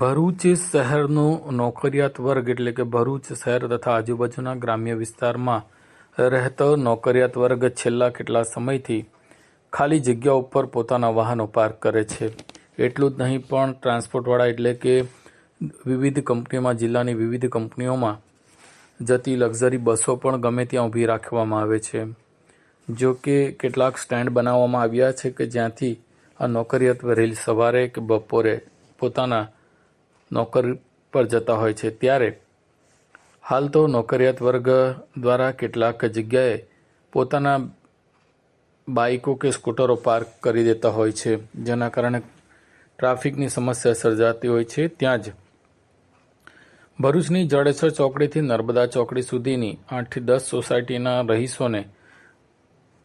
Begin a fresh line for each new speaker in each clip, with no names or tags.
ભરૂચ શહેરનો નોકરિયાત વર્ગ એટલે કે ભરૂચ શહેર તથા આજુબાજુના ગ્રામ્ય વિસ્તારમાં રહેતો નોકરિયાત વર્ગ છેલ્લા કેટલા સમયથી ખાલી જગ્યા ઉપર પોતાના વાહનો પાર્ક કરે છે. એટલું જ નહીં પણ ટ્રાન્સપોર્ટવાળા એટલે કે વિવિધ કંપનીઓમાં, જિલ્લાની વિવિધ કંપનીઓમાં જતી લક્ઝરી બસો પણ ગમે ત્યાં ઊભી રાખવામાં આવે છે. જો કે કેટલાક સ્ટેન્ડ બનાવવામાં આવ્યા છે કે જ્યાંથી આ નોકરિયાત રેલ સવારે કે બપોરે પોતાના નોકરી પર જતા હોય છે ત્યારે હાલ તો નોકરિયાત વર્ગ દ્વારા કેટલાક જગ્યાએ પોતાના બાઇકો કે સ્કૂટરો પાર્ક કરી દેતા હોય છે, જેના કારણે ટ્રાફિકની સમસ્યા સર્જાતી હોય છે. ત્યાં જ ભરૂચની જડેસર ચોકડીથી નર્મદા ચોકડી સુધીની આઠથી દસ સોસાયટીના રહીશોને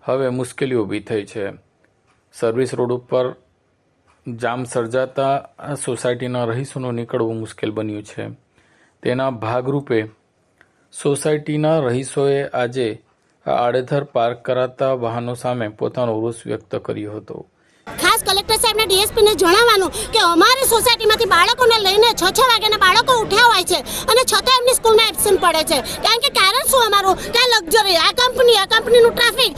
હવે મુશ્કેલી ઊભી થઈ છે. સર્વિસ રોડ ઉપર જામ સર્જાતા સોસાયટીના રહીશોનું નીકળવું મુશ્કેલ બન્યું છે. તેના ભાગરૂપે સોસાયટીના રહીશોએ આજે આડેધર પાર્ક કરાતા વાહનો સામે પોતાનો રોષ વ્યક્ત કર્યો હતો.
ખાસ કલેક્ટર સાહેબને ડીએસપીને જણાવવાનું કે અમારી સોસાયટીમાંથી બાળકોને લઈને છ છ વાગ્યાના બાળકો ઉઠ્યા હોય છે અને છતાં એમની સ્કૂલમાં એબસેન્ટ પડે છે. કારણ કે કારણ શું અમારું? કે લક્ઝરી, આ કંપની, આ કંપનીનું ટ્રાફિક.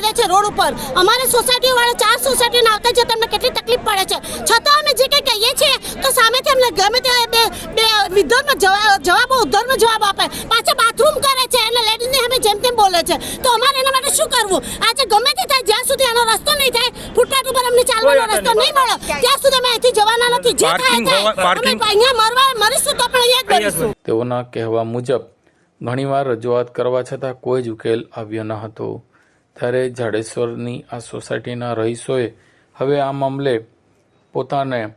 ગાડીનું છે રોડ ઉપર. અમારી સોસાયટી વાળા ચાર સોસાયટીને આવતા છે તમને કેટલી તકલીફ પડે છે. છતાં અમે જે કંઈ કહીએ છીએ તો સામેથી અમને ગમે તે બે બે વિધર્મ જવાબો ઉદ્ધર્મ જવાબ આપે. પાછા બાથરૂમ કરે છે. અને લેડીઝને અમે જેમ તેમ બોલે છે. તો અમારે એના માટે શું કરવું? આજે ગમે તે થાય જ્યાં સુધી આનો રસ્તો નહીં થાય ફૂટપાથ ઉપર અમને ચાલવાનો રસ્તો નહીં મળે. ત્યાં સુધી અમે અહીંથી જવાના નથી. જે થાય થાય. અમે અહીંયા મરવા મરીશું તો પણ અહીંયા જ મરીશું.
તેઓના કહેવા મુજબ ઘણીવાર રજૂઆત કરવા છતાં કોઈ જ ઉકેલ આવ્યો ન હતો. ત્યારે જાડેશ્વરની આ સોસાયટીના રહીશોએ હવે આ મામલે પોતાને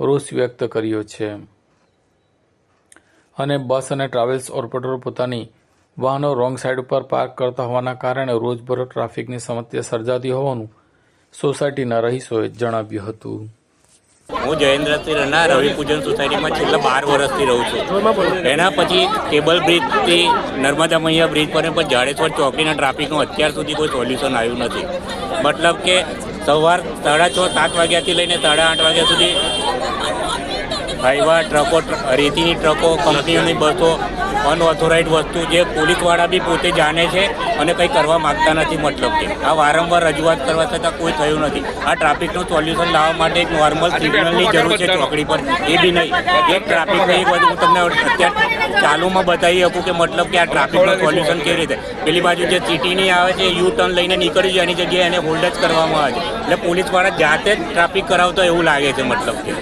રોષ વ્યક્ત કર્યો છે. અને બસ અને ટ્રાવેલ્સ ઓપરેટરો પોતાની વાહનો રોંગ સાઈડ ઉપર પાર્ક કરતા હોવાના કારણે રોજબરોજ ટ્રાફિકની સમસ્યા સર્જાતી હોવાનું સોસાયટીના રહીશોએ જણાવ્યું હતું.
હું જયેન્દ્રસિંહ રના રવિ પૂજન સોસાયટીમાં છેલ્લા બાર વર્ષથી રહું છું. એના પછી કેબલ બ્રિજથી નર્મદા મૈયા બ્રિજ પર પણ જાડેશ્વર ચોકડીના ટ્રાફિકનું અત્યાર સુધી કોઈ સોલ્યુશન આવ્યું નથી. મતલબ કે સવાર સાડા છ, સાત વાગ્યાથી લઈને સાડા આઠ વાગ્યા સુધી હાઈવા ટ્રકો, રેતીની ટ્રકો, કંપનીઓની બસો અનઓથોરાઇઝ વસ્તુ જે પોલીસવાળા બી પોતે જાણે છે અને કંઈ કરવા માગતા નથી મતલબ કે. આ વારંવાર રજૂઆત કરવા છતાં કોઈ થયું નથી. આ ટ્રાફિકનું સોલ્યુશન લાવવા માટે એક નોર્મલ સિગ્નલની જરૂર છે ચોકડી પર. એ બી નહીં. એક ટ્રાફિકની એક બાજુ હું તમને અત્યારે ચાલુમાં બતાવી શકું કે મતલબ કે આ ટ્રાફિકનું સોલ્યુશન કેવી રીતે. પેલી બાજુ જે સિટીની આવે છે યુ ટર્ન લઈને નીકળી જાય એની જગ્યાએ એને હોલ્ડ જ કરવામાં આવે છે. એટલે પોલીસવાળા જાતે જ ટ્રાફિક કરાવતો એવું લાગે છે મતલબ કે.